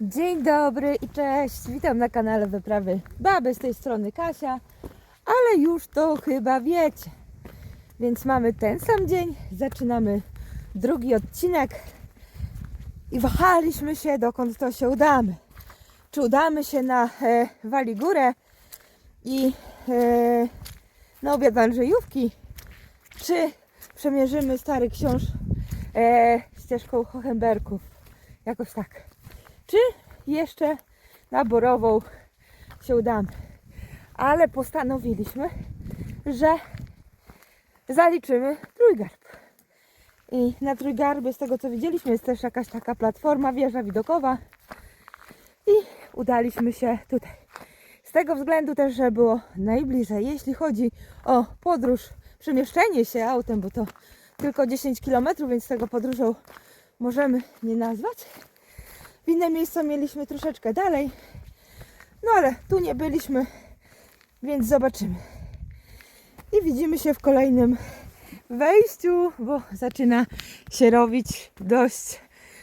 Dzień dobry i cześć. Witam na kanale Wyprawy Baby. Z tej strony Kasia, ale już to chyba wiecie. Więc mamy ten sam dzień. Zaczynamy drugi odcinek i wahaliśmy się, dokąd to się udamy. Czy udamy się na e, Waligórę i e, na obiad Andrzejówki, czy przemierzymy Stary Książ e, ścieżką Hochemberków. Jakoś tak czy jeszcze na Borową się udamy. Ale postanowiliśmy, że zaliczymy trójgarb. I na trójgarbie, z tego co widzieliśmy, jest też jakaś taka platforma, wieża widokowa. I udaliśmy się tutaj. Z tego względu też, że było najbliżej. Jeśli chodzi o podróż, przemieszczenie się autem, bo to tylko 10 km, więc tego podróżą możemy nie nazwać. W inne miejsca mieliśmy troszeczkę dalej. No ale tu nie byliśmy, więc zobaczymy. I widzimy się w kolejnym wejściu, bo zaczyna się robić dość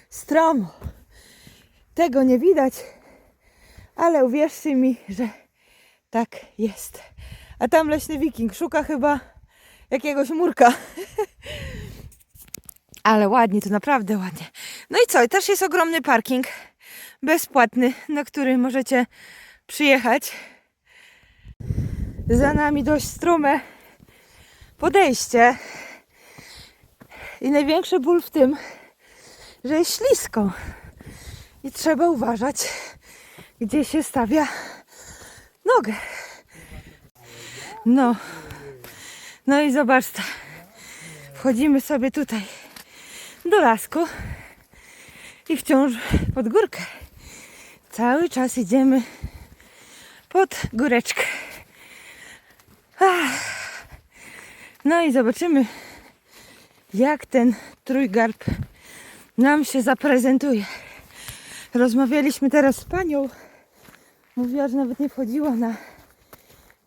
stromo. Tego nie widać, ale uwierzcie mi, że tak jest. A tam leśny wiking szuka chyba jakiegoś murka. Ale ładnie, to naprawdę ładnie. No i co? Też jest ogromny parking bezpłatny, na który możecie przyjechać. Za nami dość strume podejście. I największy ból w tym, że jest ślisko. I trzeba uważać, gdzie się stawia nogę. No. No i zobaczcie. Wchodzimy sobie tutaj do lasku i wciąż pod górkę. Cały czas idziemy pod góreczkę. No i zobaczymy, jak ten trójgarb nam się zaprezentuje. Rozmawialiśmy teraz z panią. Mówiła, że nawet nie wchodziła na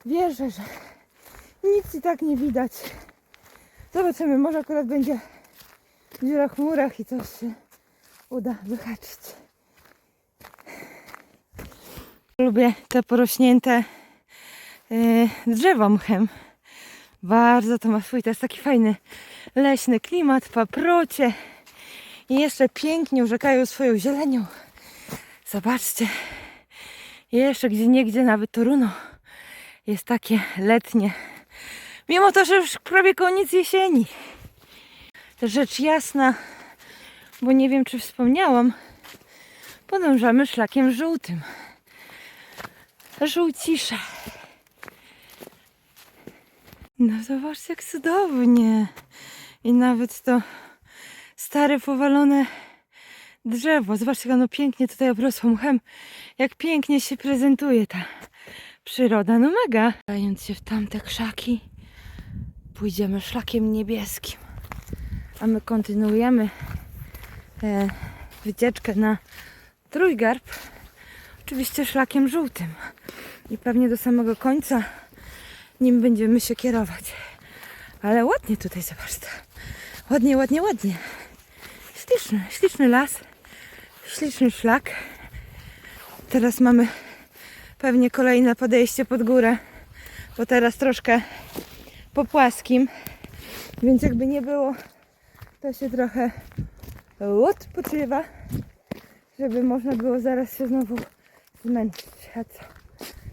wieżę, że nic i tak nie widać. Zobaczymy, może akurat będzie dziurach, chmurach i coś się uda wyhaczyć. Lubię te porośnięte yy, drzewa mchem. Bardzo to ma swój, to jest taki fajny leśny klimat, paprocie i jeszcze pięknie urzekają swoją zielenią. Zobaczcie, jeszcze gdzie niegdzie nawet to runo jest takie letnie. Mimo to, że już prawie koniec jesieni. Rzecz jasna, bo nie wiem czy wspomniałam, podążamy szlakiem żółtym. Żółcisza. No zobaczcie jak cudownie. I nawet to stare, powalone drzewo. Zobaczcie, jak ono pięknie tutaj obrosło mchem. Jak pięknie się prezentuje ta przyroda. No mega. Dając się w tamte krzaki, pójdziemy szlakiem niebieskim. A my kontynuujemy e, wycieczkę na trójgarb. Oczywiście szlakiem żółtym. I pewnie do samego końca nim będziemy się kierować. Ale ładnie tutaj, zobaczcie. Ładnie, ładnie, ładnie. Śliczny, śliczny las. Śliczny szlak. Teraz mamy pewnie kolejne podejście pod górę, bo teraz troszkę po płaskim, więc jakby nie było, to się trochę odpoczywa, żeby można było zaraz się znowu zmęczyć. A co?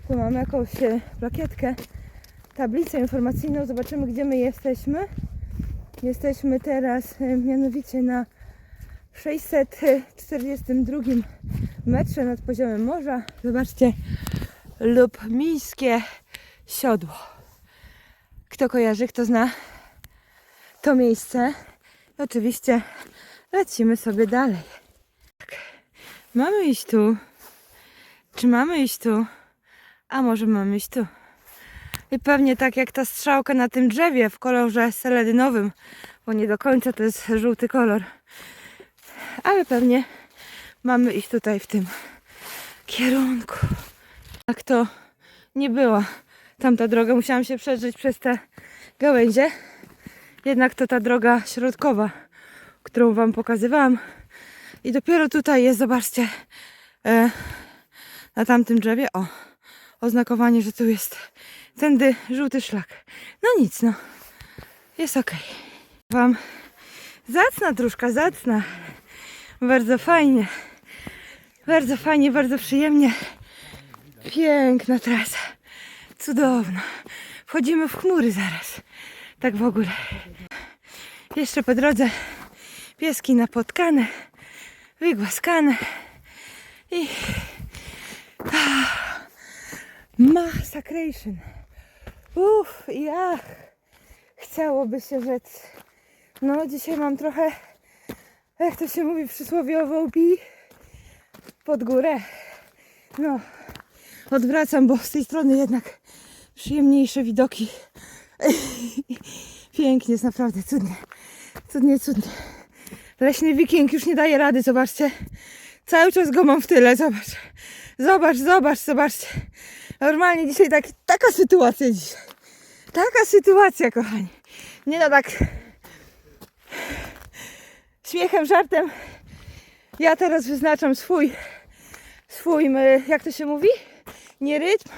Tu mamy jakąś e, plakietkę, tablicę informacyjną, zobaczymy gdzie my jesteśmy. Jesteśmy teraz e, mianowicie na 642 metrze nad poziomem morza. Zobaczcie, lub miejskie siodło. Kto kojarzy, kto zna to miejsce? Oczywiście lecimy sobie dalej. Tak. Mamy iść tu. Czy mamy iść tu? A może mamy iść tu? I pewnie tak jak ta strzałka na tym drzewie w kolorze seledynowym, bo nie do końca to jest żółty kolor. Ale pewnie mamy iść tutaj w tym kierunku. Tak to nie była tamta droga. Musiałam się przedrzeć przez te gałęzie. Jednak to ta droga środkowa, którą Wam pokazywałam. I dopiero tutaj jest, zobaczcie, e, na tamtym drzewie. O, oznakowanie, że tu jest tędy żółty szlak. No nic, no. Jest okej. Wam zacna dróżka, zacna. Bardzo fajnie. Bardzo fajnie, bardzo przyjemnie. Piękna trasa. Cudowna. Wchodzimy w chmury zaraz. Tak w ogóle. Jeszcze po drodze pieski napotkane, wygłaskane i ah, massacration. Uff, i ach, chciałoby się rzec. No, dzisiaj mam trochę, jak to się mówi przysłowiowo, pi pod górę. No, odwracam, bo z tej strony jednak przyjemniejsze widoki. Pięknie, jest naprawdę cudnie. Cudnie, cudnie. Leśny wiking już nie daje rady, zobaczcie. Cały czas go mam w tyle, zobacz. Zobacz, zobacz, zobaczcie. Normalnie dzisiaj tak, taka sytuacja dzisiaj. Taka sytuacja, kochani. Nie no tak. Śmiechem, żartem. Ja teraz wyznaczam swój, swój, jak to się mówi? Nie rytm,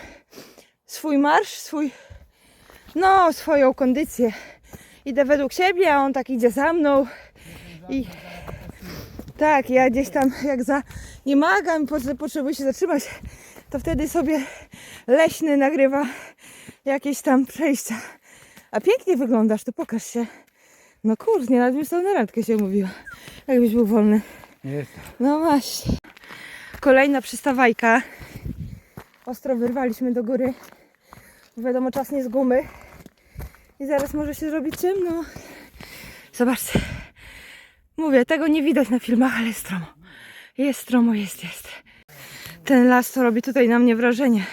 swój marsz, swój, no, swoją kondycję. Idę według siebie, a on tak idzie za mną. I tak, ja gdzieś tam jak za nie magam, potrze- potrzebuję się zatrzymać, to wtedy sobie leśny nagrywa jakieś tam przejścia. A pięknie wyglądasz, to pokaż się. No bym z tobą na randkę się mówiła. Jakbyś był wolny. Jest. No właśnie. Kolejna przystawajka. Ostro wyrwaliśmy do góry. Wiadomo, czas nie z gumy. I zaraz może się zrobić ciemno. Zobaczcie. Mówię, tego nie widać na filmach, ale jest stromo. Jest stromo, jest, jest. Ten las to robi tutaj na mnie wrażenie.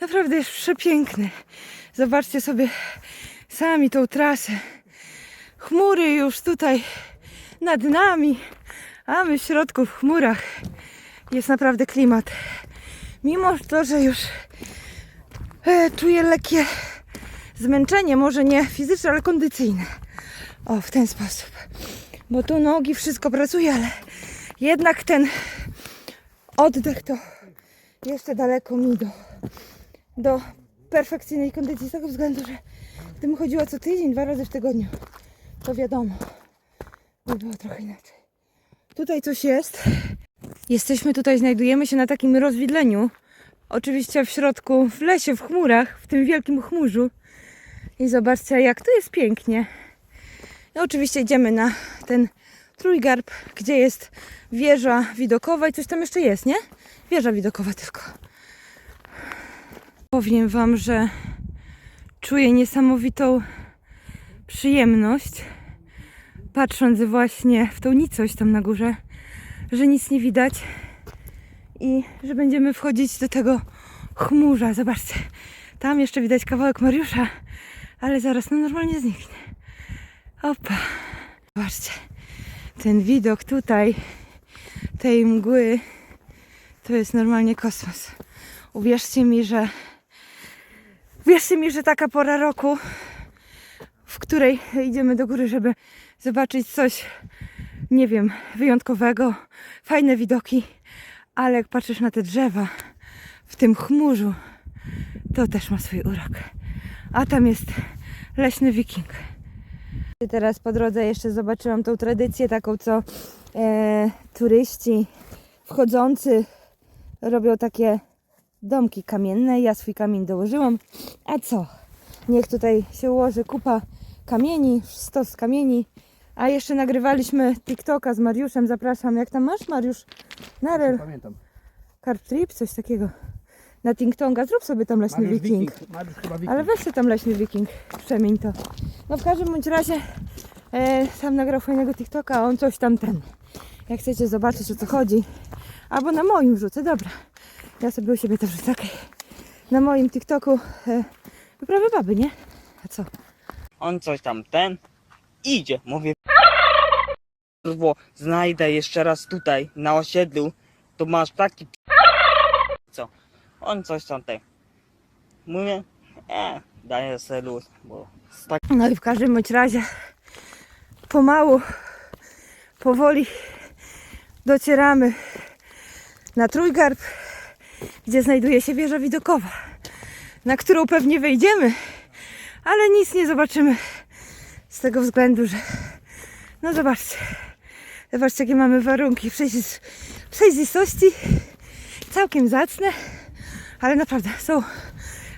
Naprawdę jest przepiękny. Zobaczcie sobie sami tą trasę. Chmury już tutaj nad nami, a my w środku w chmurach. Jest naprawdę klimat. Mimo to, że już czuję lekkie zmęczenie, może nie fizyczne, ale kondycyjne. O, w ten sposób. Bo tu nogi, wszystko pracuje, ale jednak ten oddech to jeszcze daleko mi do, do perfekcyjnej kondycji z tego względu, że gdybym chodziła co tydzień, dwa razy w tygodniu, to wiadomo, by było trochę inaczej. Tutaj coś jest. Jesteśmy tutaj, znajdujemy się na takim rozwidleniu. Oczywiście w środku, w lesie, w chmurach, w tym wielkim chmurzu. I zobaczcie, jak tu jest pięknie. I oczywiście idziemy na ten trójgarb, gdzie jest wieża widokowa i coś tam jeszcze jest, nie? Wieża widokowa tylko. Powiem Wam, że czuję niesamowitą przyjemność, patrząc właśnie w tą nicość tam na górze, że nic nie widać i że będziemy wchodzić do tego chmurza. Zobaczcie, tam jeszcze widać kawałek Mariusza, ale zaraz no normalnie zniknie. Opa, zobaczcie, ten widok tutaj, tej mgły, to jest normalnie kosmos. Uwierzcie mi, że uwierzcie mi, że taka pora roku, w której idziemy do góry, żeby zobaczyć coś, nie wiem, wyjątkowego, fajne widoki, ale jak patrzysz na te drzewa w tym chmurzu, to też ma swój urok. A tam jest leśny wiking. Teraz po drodze jeszcze zobaczyłam tą tradycję taką, co e, turyści wchodzący robią takie domki kamienne. Ja swój kamień dołożyłam. A co? Niech tutaj się ułoży kupa kamieni, stos kamieni. A jeszcze nagrywaliśmy TikToka z Mariuszem. Zapraszam. Jak tam masz, Mariusz? Narel, Pamiętam. carp trip, coś takiego. Na TikToka. Zrób sobie tam leśny Mariusz wiking. Wiking. Mariusz chyba Wiking. Ale weź się tam leśny wiking, przemień to. No w każdym bądź razie e, sam nagrał fajnego TikToka, a on coś tam ten. Jak chcecie zobaczyć o co chodzi, albo na moim wrzucę, dobra. Ja sobie u siebie to wrzucę, okej. Na moim TikToku e, wyprawy baby, nie? A co? on coś tam ten idzie. Mówię, bo znajdę jeszcze raz tutaj na osiedlu, to masz taki co? On coś tam ten. Mówię, e, daję sobie luz, bo tak No i w każdym bądź razie pomału, powoli docieramy na Trójgarb, gdzie znajduje się wieża widokowa, na którą pewnie wejdziemy, ale nic nie zobaczymy z tego względu, że no zobaczcie, zobaczcie jakie mamy warunki przejrzys- przejrzystości, całkiem zacne, ale naprawdę są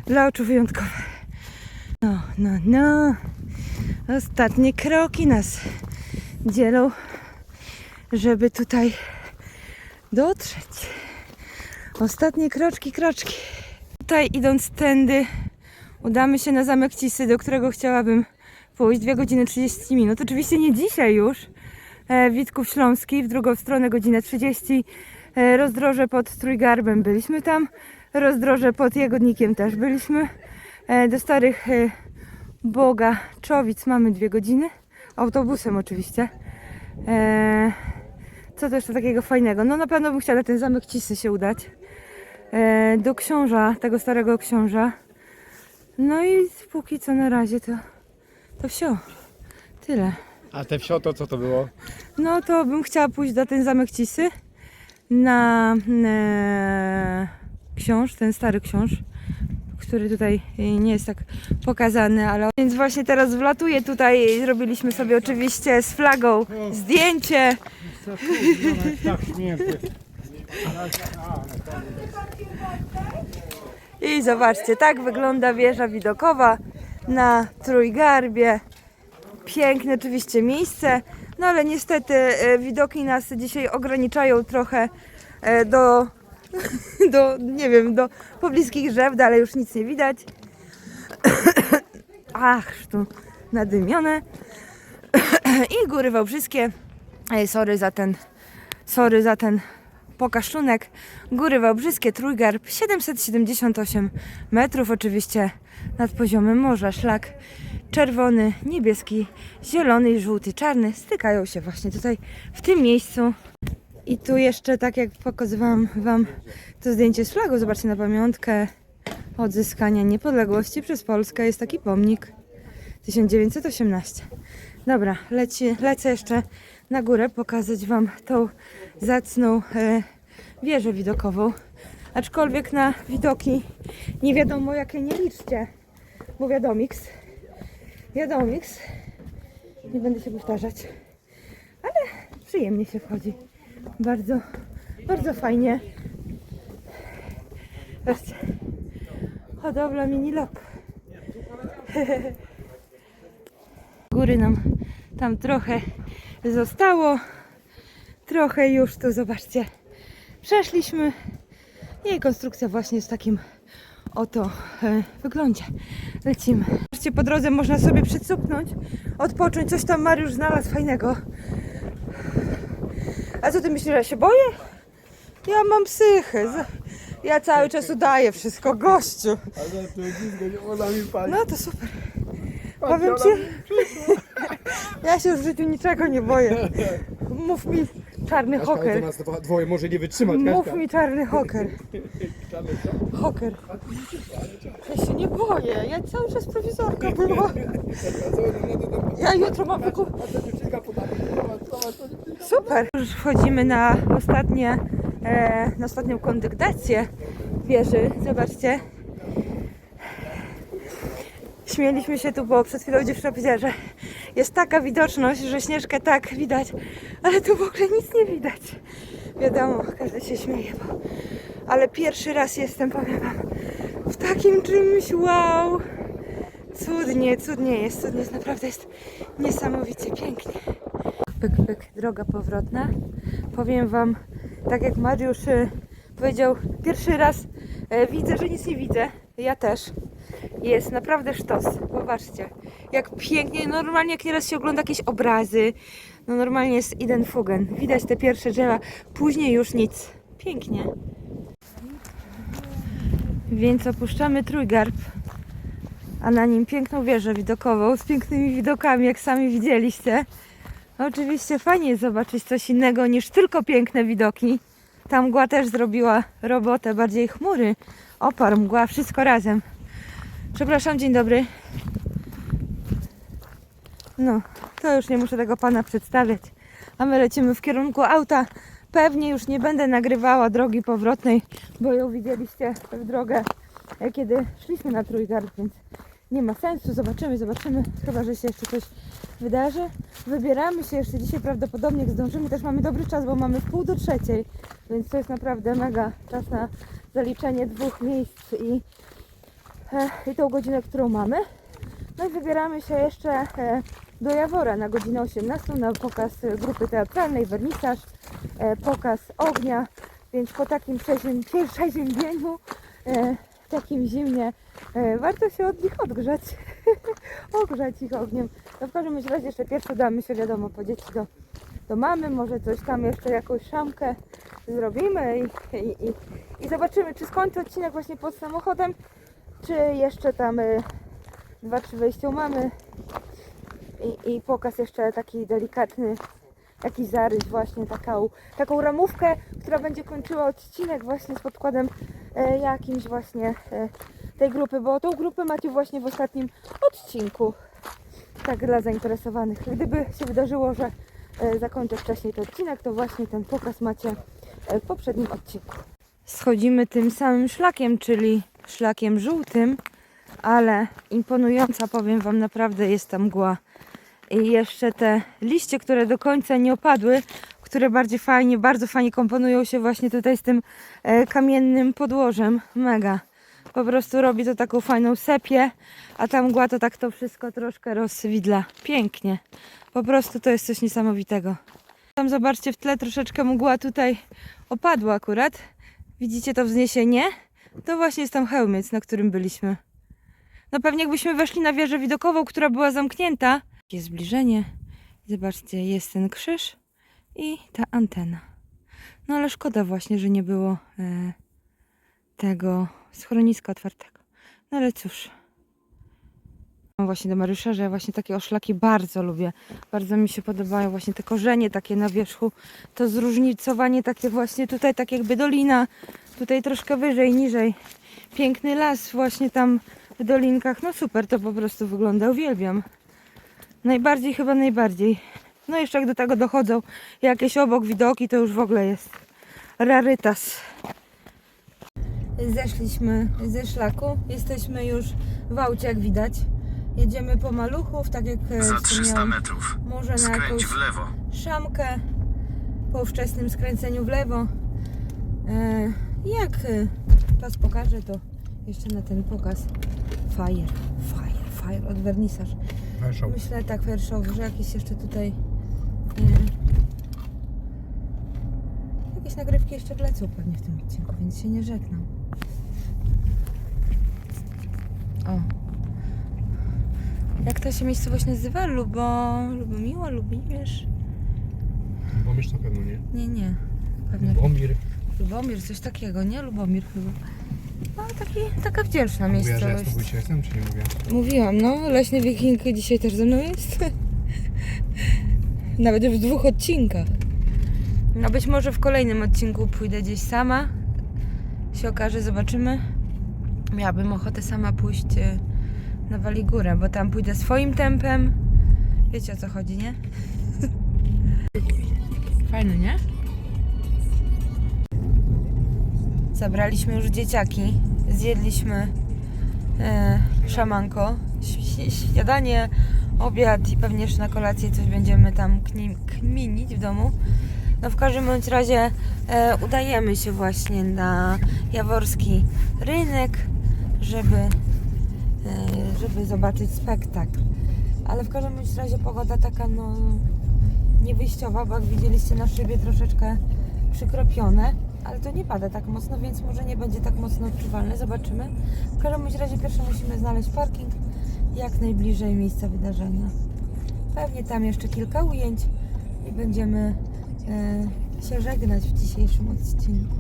dla oczu wyjątkowe. No, no, no. Ostatnie kroki nas dzielą, żeby tutaj dotrzeć. Ostatnie kroczki, kroczki. Tutaj idąc tędy udamy się na Zamek Cisy, do którego chciałabym pójść 2 godziny 30 minut. Oczywiście nie dzisiaj już. E, Witków Śląski w drugą stronę godzinę 30. E, rozdroże pod Trójgarbem byliśmy tam. Rozdroże pod Jagodnikiem też byliśmy. E, do starych Boga Czowic mamy dwie godziny. Autobusem oczywiście. Co to jeszcze takiego fajnego? No na pewno bym chciała ten zamek Cisy się udać. Do książa, tego starego książa. No i póki co na razie to, to wsio. Tyle. A te wsio to co to było? No to bym chciała pójść do ten zamek Cisy na e, książ, ten stary książ, który tutaj e, nie jest tak pokazany, ale więc właśnie teraz wlatuję tutaj. Zrobiliśmy sobie oczywiście z flagą zdjęcie. I zobaczcie, tak wygląda wieża widokowa na Trójgarbie. Piękne oczywiście miejsce, no ale niestety e, widoki nas dzisiaj ograniczają trochę e, do, do, nie wiem, do pobliskich drzew, dalej już nic nie widać. Ach, tu nadymione. I góry wałbrzyskie. Ej, sorry za ten, sorry za ten pokażczunek. Góry Wałbrzyskie, Trójgarb, 778 metrów, oczywiście nad poziomem morza. Szlak czerwony, niebieski, zielony i żółty, czarny stykają się właśnie tutaj w tym miejscu. I tu jeszcze, tak jak pokazywałam Wam to zdjęcie z flagą, zobaczcie na pamiątkę odzyskania niepodległości przez Polskę. Jest taki pomnik 1918. Dobra, leci, lecę jeszcze na górę pokazać Wam tą zacną e, wieżę widokową. Aczkolwiek na widoki nie wiadomo jakie nie liczcie, bo wiadomiks, wiadomiks, nie będę się powtarzać, ale przyjemnie się wchodzi. Bardzo, bardzo fajnie. Zobaczcie, hodowla mini lop. Góry nam tam trochę zostało. Trochę już tu, zobaczcie, przeszliśmy. Jej konstrukcja właśnie jest w takim oto e, wyglądzie. Lecimy. Zobaczcie, po drodze można sobie przycupnąć, odpocząć. Coś tam Mariusz znalazł fajnego. A co ty myślisz, że ja się boję? Ja mam psychę. Ja cały czas udaję wszystko, gościu. Ale to dziwne, ona mi pali. No to super. Powiem ci, ja się w życiu niczego nie boję. Mów mi czarny Kaśka, hoker. nas dwo- dwoje może nie wytrzymać, Mów Kaśka. mi czarny hoker. Hoker. Ja się nie boję. Ja cały czas prowizorka była. Ja jutro mam wykup. Super. Już wchodzimy na ostatnie, e, na ostatnią kondygnację wieży. Zobaczcie. Śmieliśmy się tu, bo przed chwilą dziewczyna powiedziała, że jest taka widoczność, że Śnieżkę tak widać, ale tu w ogóle nic nie widać. Wiadomo, każdy się śmieje, bo... ale pierwszy raz jestem, powiem wam, w takim czymś wow. Cudnie, cudnie jest, cudnie jest, naprawdę jest niesamowicie pięknie. Pyk, pyk, droga powrotna. Powiem wam, tak jak Mariusz e, powiedział, pierwszy raz e, widzę, że nic nie widzę. Ja też. Jest naprawdę sztos. Popatrzcie, jak pięknie. Normalnie jak nieraz się ogląda jakieś obrazy, no normalnie jest Iden Fugen. Widać te pierwsze drzewa, później już nic. Pięknie. Więc opuszczamy Trójgarb, a na nim piękną wieżę widokową z pięknymi widokami, jak sami widzieliście. Oczywiście fajnie jest zobaczyć coś innego niż tylko piękne widoki. Ta mgła też zrobiła robotę, bardziej chmury, opar, mgła, wszystko razem. Przepraszam, dzień dobry. No, to już nie muszę tego pana przedstawiać. A my lecimy w kierunku auta pewnie już nie będę nagrywała drogi powrotnej, bo ją widzieliście w drogę, e, kiedy szliśmy na Trójgard, więc nie ma sensu. Zobaczymy, zobaczymy, chyba że się jeszcze coś wydarzy. Wybieramy się jeszcze dzisiaj prawdopodobnie, jak zdążymy. Też mamy dobry czas, bo mamy pół do trzeciej, więc to jest naprawdę mega czas na zaliczenie dwóch miejsc i, i tą godzinę, którą mamy. No i wybieramy się jeszcze e, do Jawora na godzinę 18 na pokaz grupy teatralnej, wernisaż, e, pokaz ognia, więc po takim przezięb- przeziębieniu, e, takim zimnie, warto się od nich odgrzać, ogrzać ich ogniem. No w każdym razie jeszcze pierwsze damy się wiadomo po dzieci do, do mamy, może coś tam jeszcze jakąś szamkę zrobimy i, i, i, i zobaczymy, czy skończę odcinek właśnie pod samochodem, czy jeszcze tam e, dwa, trzy wejścia mamy i, i pokaz jeszcze taki delikatny, jakiś zarys właśnie, taką, taką ramówkę, która będzie kończyła odcinek właśnie z podkładem e, jakimś właśnie e, tej grupy, bo tą grupę macie właśnie w ostatnim odcinku. Tak dla zainteresowanych. Gdyby się wydarzyło, że e, zakończę wcześniej ten odcinek, to właśnie ten pokaz macie w poprzednim odcinku. Schodzimy tym samym szlakiem, czyli szlakiem żółtym, ale imponująca, powiem Wam, naprawdę jest ta mgła. I jeszcze te liście, które do końca nie opadły, które bardziej fajnie, bardzo fajnie komponują się właśnie tutaj z tym e, kamiennym podłożem. Mega. Po prostu robi to taką fajną sepię, a ta mgła to tak to wszystko troszkę rozwidla. Pięknie. Po prostu to jest coś niesamowitego. Tam zobaczcie, w tle troszeczkę mgła tutaj opadła akurat. Widzicie to wzniesienie? To właśnie jest tam hełmiec, na którym byliśmy. No pewnie jakbyśmy weszli na wieżę widokową, która była zamknięta. Jest zbliżenie. Zobaczcie, jest ten krzyż i ta antena. No ale szkoda właśnie, że nie było e, tego schroniska otwartego. No ale cóż. Mam właśnie do Mariusza, że ja właśnie takie oszlaki bardzo lubię. Bardzo mi się podobają właśnie te korzenie takie na wierzchu. To zróżnicowanie takie właśnie tutaj tak jakby dolina. Tutaj troszkę wyżej, niżej. Piękny las właśnie tam w dolinkach. No super to po prostu wygląda. Uwielbiam. Najbardziej chyba najbardziej. No jeszcze jak do tego dochodzą jakieś obok widoki, to już w ogóle jest rarytas. Zeszliśmy ze szlaku. Jesteśmy już w aucie, jak widać. Jedziemy po maluchów, tak jak e, Za 300 wspomniałam. metrów. Może na jakąś w lewo. szamkę po wczesnym skręceniu w lewo. Jak czas pokaże, to jeszcze na ten pokaz fire, fire, fire od wernisaż. Myślę tak wierszowy, że jakieś jeszcze tutaj e, jakieś nagrywki jeszcze wlecą pewnie w tym odcinku, więc się nie żegnam. O. Jak ta się miejscowość nazywa? Lubo... Lubomiło? Lubimierz? Pomyśl na pewno, nie? Nie, nie. Pewnie Bomir. Lubomir, coś takiego, nie? Lubomir chyba. No, taki, taka wdzięczna Mówiła, że ja z miejscowość. tobą dzisiaj jestem, czy nie mówię? Mówiłam, no, Leśny Wiking dzisiaj też ze mną jest. Nawet w dwóch odcinkach. No być może w kolejnym odcinku pójdę gdzieś sama. Się okaże, zobaczymy. Miałabym ochotę sama pójść e, na Waligórę, bo tam pójdę swoim tempem. Wiecie o co chodzi, nie? Fajne, nie? Zabraliśmy już dzieciaki. Zjedliśmy e, szamanko. Śniadanie, obiad i pewnie jeszcze na kolację coś będziemy tam kni- kminić w domu. No w każdym bądź razie e, udajemy się właśnie na jaworski rynek, żeby, e, żeby zobaczyć spektakl. Ale w każdym bądź razie pogoda taka no niewyjściowa, bo jak widzieliście na szybie troszeczkę przykropione, ale to nie pada tak mocno, więc może nie będzie tak mocno odczuwalne. Zobaczymy. W każdym razie pierwsze musimy znaleźć parking jak najbliżej miejsca wydarzenia. Pewnie tam jeszcze kilka ujęć i będziemy e, się żegnać w dzisiejszym odcinku.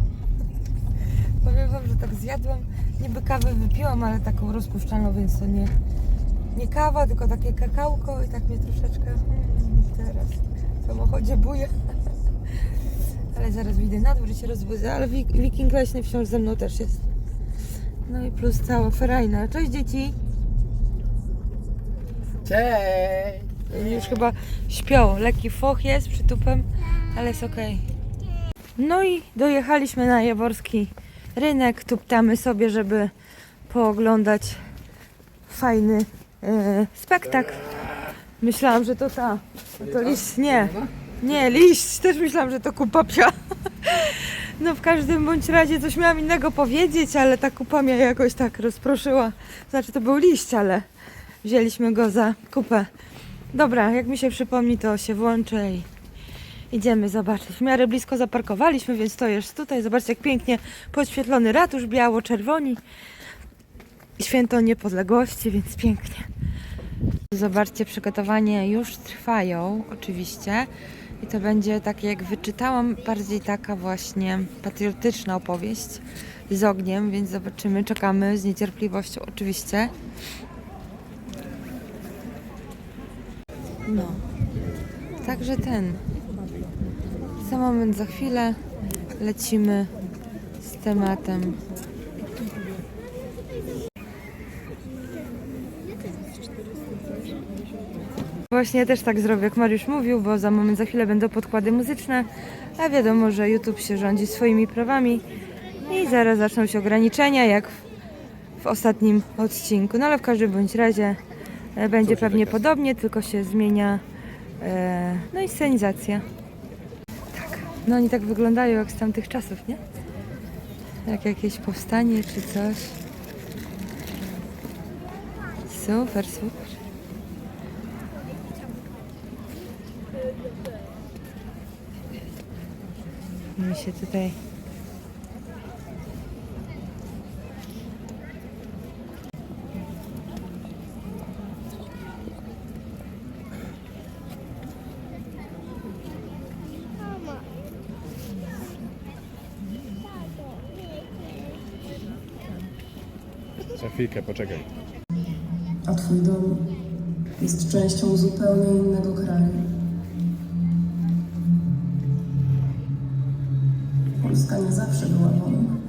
Powiem Wam, że tak zjadłam, niby kawę wypiłam, ale taką rozpuszczalną, więc to nie, nie kawa, tylko takie kakałko i tak mnie troszeczkę hmm, teraz w samochodzie buje. Ale zaraz wyjdę na dwór i się rozbudzę, ale wik- wiking leśny wciąż ze mną też jest. No i plus cała ferajna. Cześć dzieci! Cześć! Już chyba śpią. Lekki foch jest przytupem, ale jest okej. No i dojechaliśmy na Jaworski rynek. Tuptamy sobie, żeby pooglądać fajny e, spektakl. Myślałam, że to ta. To liść. Nie. Nie, liść. Też myślałam, że to kupa psia. No w każdym bądź razie coś miałam innego powiedzieć, ale ta kupa mnie jakoś tak rozproszyła. Znaczy to był liść, ale wzięliśmy go za kupę. Dobra, jak mi się przypomni, to się włączę i idziemy zobaczyć. W miarę blisko zaparkowaliśmy, więc to jest tutaj. Zobaczcie, jak pięknie podświetlony ratusz biało-czerwoni. Święto niepodległości, więc pięknie. Zobaczcie, przygotowania już trwają, oczywiście. I to będzie takie, jak wyczytałam, bardziej taka właśnie patriotyczna opowieść z ogniem, więc zobaczymy, czekamy z niecierpliwością, oczywiście. No. Także ten. Za moment, za chwilę lecimy z tematem. Właśnie ja też tak zrobię, jak Mariusz mówił, bo za moment, za chwilę będą podkłady muzyczne, a wiadomo, że YouTube się rządzi swoimi prawami i zaraz zaczną się ograniczenia, jak w, w ostatnim odcinku. No ale w każdym bądź razie e, będzie pewnie tak podobnie, tylko się zmienia e, no i scenizacja. Tak, no oni tak wyglądają jak z tamtych czasów, nie? Jak jakieś powstanie czy coś. Super, super. Mi się tutaj. Za chwilkę, poczekaj. a Twój dom jest częścią zupełnie innego kraju. Polska nie zawsze była wolna.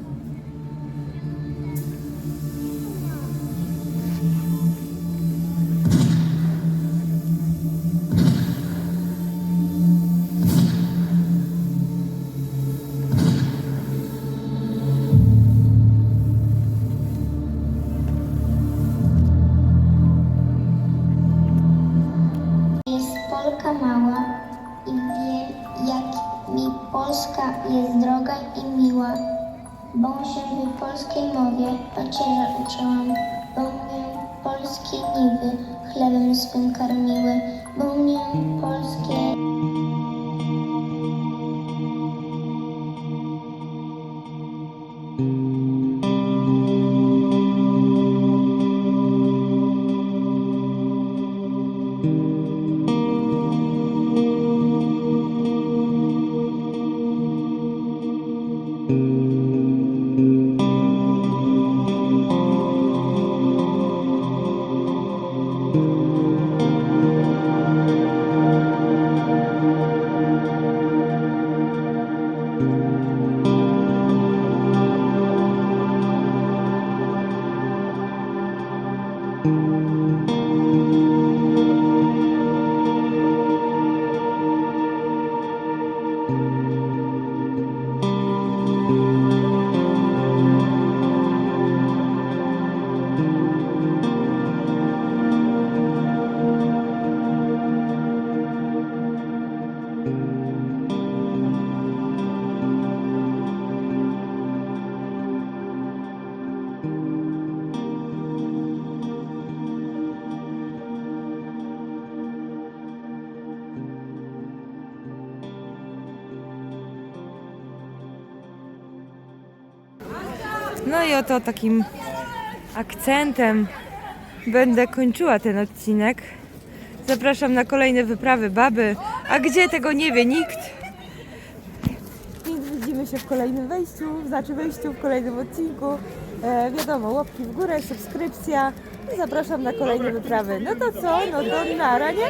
No i oto takim akcentem będę kończyła ten odcinek. Zapraszam na kolejne wyprawy baby. A gdzie tego nie wie nikt? Więc widzimy się w kolejnym wejściu, znaczy wejściu w kolejnym odcinku. E, wiadomo, łapki w górę, subskrypcja i zapraszam na kolejne wyprawy. No to co? No do nara, nie?